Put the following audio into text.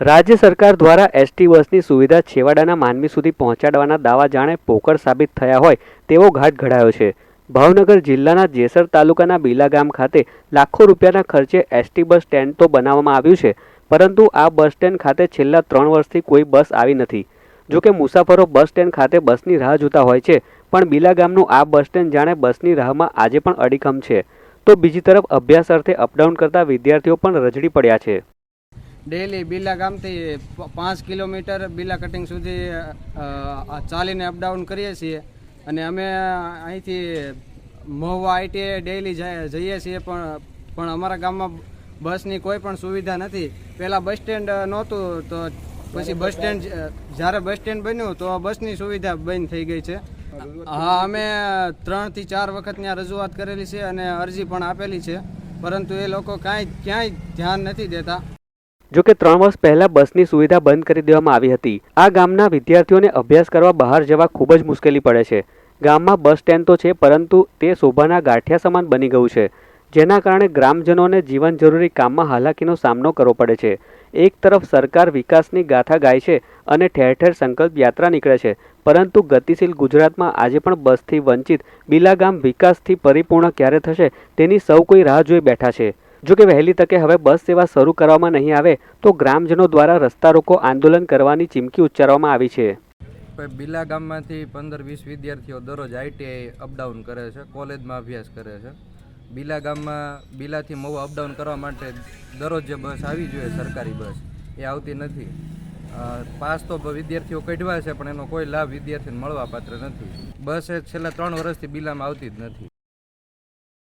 રાજ્ય સરકાર દ્વારા એસટી બસની સુવિધા છેવાડાના માનવી સુધી પહોંચાડવાના દાવા જાણે પોકળ સાબિત થયા હોય તેવો ઘાટ ઘડાયો છે. ભાવનગર જિલ્લાના જેસર તાલુકાના બીલા ગામ ખાતે લાખો રૂપિયાના ખર્ચે એસટી બસ સ્ટેન્ડ તો બનાવવામાં આવ્યું છે, પરંતુ આ બસ સ્ટેન્ડ ખાતે છેલ્લા ત્રણ વર્ષથી કોઈ બસ આવી નથી. જોકે મુસાફરો બસ સ્ટેન્ડ ખાતે બસની રાહ જોતા હોય છે, પણ બીલા ગામનું આ બસ સ્ટેન્ડ જાણે બસની રાહમાં આજે પણ અડીખમ છે. તો બીજી તરફ અભ્યાસ અર્થે અપડાઉન કરતા વિદ્યાર્થીઓ પણ રજડી પડ્યા છે. ડેલી બિલા ગામથી પાંચ કિલોમીટર બિલા કટિંગ સુધી ચાલીને અપડાઉન કરીએ છીએ. અને અમે અહીંથી મહુવા આઈટીએ ડેલી જઈએ છીએ, પણ પણ અમારા ગામમાં બસની કોઈ પણ સુવિધા નથી. પહેલાં બસ સ્ટેન્ડ નહોતું, તો પછી બસ સ્ટેન્ડ જ્યારે બસ સ્ટેન્ડ બન્યું, તો બસની સુવિધા બંધ થઈ ગઈ છે. હા, અમે ત્રણથી ચાર વખત ત્યાં રજૂઆત કરેલી છે અને અરજી પણ આપેલી છે. પરંતુ એ લોકો કાંઈ, ક્યાંય ધ્યાન નથી દેતા. જો કે ત્રણ વર્ષ પહેલા બસની સુવિધા બંધ કરી દેવામાં આવી હતી. આ ગામના વિદ્યાર્થીઓને અભ્યાસ કરવા બહાર જવા ખૂબ જ મુશ્કેલી પડે છે. ગામમાં બસ સ્ટેન્ડ તો છે, પરંતુ તે શોભાના ગાંઠિયા સમાન બની ગયું છે, જેના કારણે ગ્રામજનોને જીવન જરૂરી કામમાં હાલાકીનો સામનો કરવો પડે છે. એક તરફ સરકાર વિકાસની ગાથા ગાય છે અને ઠેર ઠેર સંકલ્પ યાત્રા નીકળે છે, પરંતુ ગતિશીલ ગુજરાતમાં આજે પણ બસથી વંચિત બીલા ગામ વિકાસથી પરિપૂર્ણ ક્યારે થશે તેની સૌ કોઈ રાહ જોઈ બેઠા છે. જો કે વહેલી તકે હવે બસ સેવા શરૂ કરવામાં નહીં આવે, તો ગ્રામજનો દ્વારા રસ્તા રોકો આંદોલન કરવાની ચીમકી ઉચ્ચારવામાં આવી છે. બિલા ગામમાંથી પંદર વીસ વિદ્યાર્થીઓ દરરોજ આઈટીઆઈ અપડાઉન કરે છે, કોલેજમાં અભ્યાસ કરે છે. બિલા ગામમાં, બિલાથી મહુ અપડાઉન કરવા માટે દરરોજ જે બસ આવી જોઈએ સરકારી બસ, એ આવતી નથી. પાસ તો વિદ્યાર્થીઓ કઢવા છે, પણ એનો કોઈ લાભ વિદ્યાર્થીને મળવા પાત્ર નથી. બસ એ છેલ્લા ત્રણ વર્ષથી બિલામાં આવતી જ નથી.